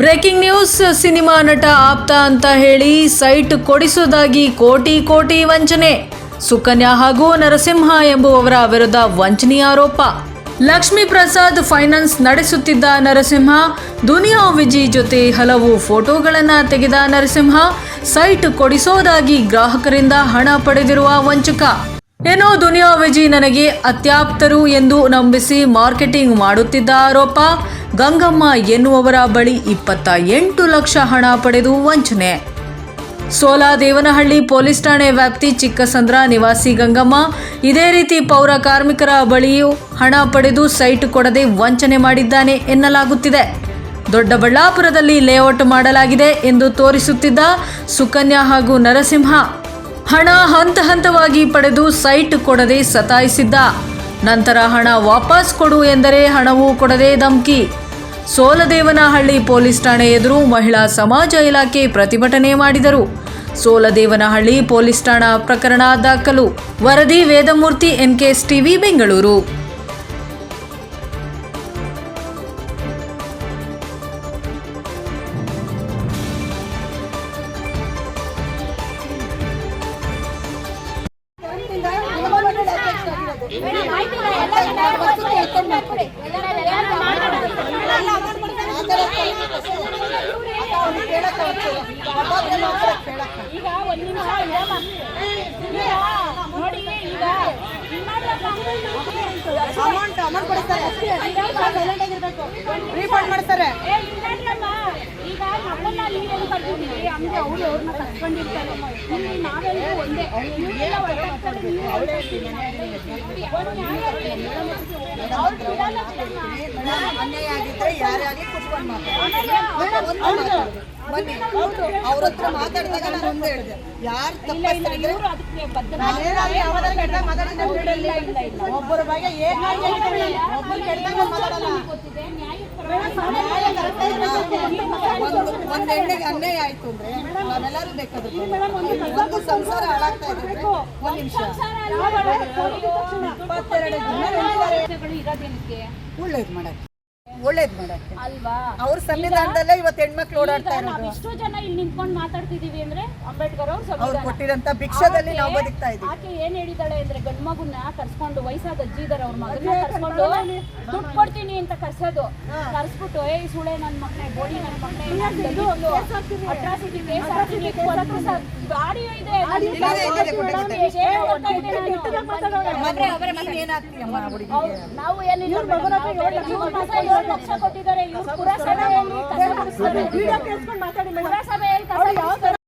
Breaking news, cinema ನಟ ಆಪ್ತ ಅಂತ ಹೇಳಿ ಸೈಟ್ ಕೊಡಿಸುವುದಾಗಿ ಕೋಟಿ ಕೋಟಿ ವಂಚನೆ. ಸುಕನ್ಯಾ ಹಾಗೂ ನರಸಿಂಹ ಎಂಬುವವರ ವಿರುದ್ಧ ವಂಚನೆಯ ಆರೋಪ. ಲಕ್ಷ್ಮೀ ಪ್ರಸಾದ್ ಫೈನಾನ್ಸ್ ನಡೆಸುತ್ತಿದ್ದ ನರಸಿಂಹ, ದುನಿಯಾ ವಿಜಿ ಜೊತೆ ಹಲವು ಫೋಟೋಗಳನ್ನು ತೆಗೆದ ನರಸಿಂಹ, ಸೈಟ್ ಕೊಡಿಸೋದಾಗಿ ಗ್ರಾಹಕರಿಂದ ಹಣ ಪಡೆದಿರುವ ವಂಚಕ. ಏನೋ ದುನಿಯಾ ವಿಜಿ ನನಗೆ ಅತ್ಯಾಪ್ತರು ಎಂದು ನಂಬಿಸಿ ಮಾರ್ಕೆಟಿಂಗ್ ಮಾಡುತ್ತಿದ್ದ ಆರೋಪ, ಗಂಗಮ್ಮ ಎನ್ನುವವರ ಬಳಿ ಇಪ್ಪತ್ತ ಎಂಟು ಲಕ್ಷ ಹಣ ಪಡೆದು ವಂಚನೆ. ಸೋಲಾ ದೇವನಹಳ್ಳಿ ಪೊಲೀಸ್ ಠಾಣೆ ವ್ಯಾಪ್ತಿ ಚಿಕ್ಕಸಂದ್ರ ನಿವಾಸಿ ಗಂಗಮ್ಮ ಇದೇ ರೀತಿ ಪೌರ ಕಾರ್ಮಿಕರ ಬಳಿಯೂ ಹಣ ಪಡೆದು ಸೈಟ್ ಕೊಡದೆ ವಂಚನೆ ಮಾಡಿದ್ದಾನೆ ಎನ್ನಲಾಗುತ್ತಿದೆ. ದೊಡ್ಡಬಳ್ಳಾಪುರದಲ್ಲಿ ಲೇಔಟ್ ಮಾಡಲಾಗಿದೆ ಎಂದು ತೋರಿಸುತ್ತಿದ್ದ ಸುಕನ್ಯಾ ಹಾಗೂ ನರಸಿಂಹ. ಹಣ ಹಂತ ಹಂತವಾಗಿ ಪಡೆದು ಸೈಟ್ ಕೊಡದೆ ಸತಾಯಿಸಿದ್ದ. ನಂತರ ಹಣ ವಾಪಸ್ ಕೊಡು ಎಂದರೆ ಹಣವೂ ಕೊಡದೆ ಧಮ್ಕಿ. ಸೋಲದೇವನಹಳ್ಳಿ ಪೊಲೀಸ್ ಠಾಣೆ ಎದುರು ಮಹಿಳಾ ಸಮಾಜ ಇಲಾಖೆ ಪ್ರತಿಭಟನೆ ಮಾಡಿದರು. ಸೋಲದೇವನಹಳ್ಳಿ ಪೊಲೀಸ್ ಠಾಣಾ ಪ್ರಕರಣ ದಾಖಲು. ವರದಿ ವೇದಮೂರ್ತಿ ಎನ್ಕೆಎಸ್ ಟಿವಿ ಬೆಂಗಳೂರು. ಈಗ ಒಂದ್ ನಿಮಿಷ ನೋಡಿ ಈಗ ಅಮೌಂಟ್ ಅಮೌಂಟ್ ಕೊಡ್ತಾರೆ ಸೈಲೆಂಟ್ ಆಗಿರ್ಬೇಕು ರೀಫಂಡ್ ಮಾಡ್ತಾರೆ ಏ, ಇಲ್ಲಾಂದ್ರಮ್ಮ, ಈಗ ನಮ್ಮನ್ನ ನೀವೇನು ಕರ್ಕೊಂಡಿದ್ದೀರಿ ಹಂಗೆ ಅವ್ರು ಅವ್ರನ್ನ ಕರ್ಕೊಂಡಿರ್ತಾರೆ ಇಲ್ಲಿ ನಾವೆಲ್ಲರೂ ಒಂದೇ ಇವ್ರೆಲ್ಲ ಒಟ್ಟಾಗ್ತಾರೆ, ನೀವು ಒಟ್ಟಾಗ್ತೀರಿ, ಒಂದು ನ್ಯಾಯ ಇದೆ. ಅವ್ರು ಬಿಡಲ್ಲ ಬಿಡಮ್ಮ. ಅನ್ಯಾಯ ಆಗಿದ್ರೆ ಯಾರೇ ಆಗಲಿ ಕುತ್ಕೊಂಡು ಮಾತಾಡಿ ಬನ್ನಿ ಅವ್ರ ಹತ್ರ ಮಾತಾಡಿದಾಗ ನಾನು ಒಂದೇ ಹೇಳಿದೆ ಯಾರು ಇಲ್ಲ ಇಲ್ಲ ಇಲ್ಲ ಇಲ್ಲ ಇಲ್ಲ ಒಬ್ಬರ ಬಗ್ಗೆ ಒಬ್ಬರು ಕೆಟ್ಟದಾಗ ಮಾತಾಡಲ್ಲ. ಒಂದು ಹೆಣ್ಣಿಗೆ ಅನ್ಯಾಯ ಆಯ್ತು ಅಂದ್ರೆ ನಾವೆಲ್ಲರೂ ಬೇಕಾದ್ರೆ ಒಂದು ಸಂಸಾರ ಹಾಳಾಗ್ತಾ ಇದೆ ಒಂದ್ ನಿಮಿಷ. ಇಪ್ಪತ್ತೆರಡು. ಇರೋದೇನಕ್ಕೆ ಒಳ್ಳೇದ್ ಮಾಡಕ್ಕೆ ಒಳ್ಳೇದ್ ಮಾಡಕ್ಕೆ. ಅಲ್ವಾ? ಅವ್ರ ಸಂವಿಧಾನದಲ್ಲೇ ಇವತ್ತು ಹೆಣ್ಮಕ್ಳು ಓಡಾಡ್ತಾ ಇರೋದು. ಇಷ್ಟು ಜನ ಇಲ್ಲಿ ನಿಂತ್ಕೊಂಡು ಮಾತಾಡ್ತಿದೀವಿ ಅಂದ್ರೆ ಅಂಬೇಡ್ಕರ್ ಅವ್ರ ಅವ್ರು ಸಂವಿಧಾನ ಕೊಟ್ಟಿರಂತ ಭಿಕ್ಷದಲ್ಲಿ ನಾವು ಬದುಕ್ತಾ ಇದ್ದೀವಿ ಆಕೆ ಏನ್ ಹೇಳಿದಾಳೆ ಅಂದ್ರೆ ಗಂಡ್ ಮಗುನ ಕರ್ಸ್ಕೊಂಡು ವಯಸ್ಸಾದ ಅಜ್ಜಿ ಇದಾರೆ ಅವ್ರ ಮಗನ ಕರ್ಸ್ಕೊಂಡು ದುಡ್ಡು ಕೊಡ್ತೀನಿ ಅಂತ ಕರ್ಸೋದು. ಕರ್ಸ್ಬಿಟ್ಟು ಏ ಸುಳೆ ನನ್ನ ಮಗನೇ ಬೋಡಿ ನನ್ನ ಮಗನೇ ಅಟ್ರಾಸಿಟಿ ಕೇಸ್ ಹಾಕ್ತೀನಿ ಆಡಿಯೋ ಇದೆ. ನಾನು ಇಲ್ಲಿದೆ, ಇಲ್ಲಿದೆ, ಕೊಟ್ಟಿದ್ದಾರೆ. ಏನು ಗೊತ್ತಾ ಇದೆ. ನಾನು? ಮನೆ ನೀನ್ ಏನಾಗ್ತೀಯಮ್ಮ ಹುಡುಗಿಗೆ? ನಾವು ಏನಿಲ್ಲ ಇವ್ರ ಮಾತ್ರ ಏಳು ಲಕ್ಷ ಕೊಟ್ಟಿದ್ದಾರೆ. ಇವ್ರು ಪುರಸಭೆಯಲ್ಲಿ ಪುರಸಭೆಯಲ್ಲಿ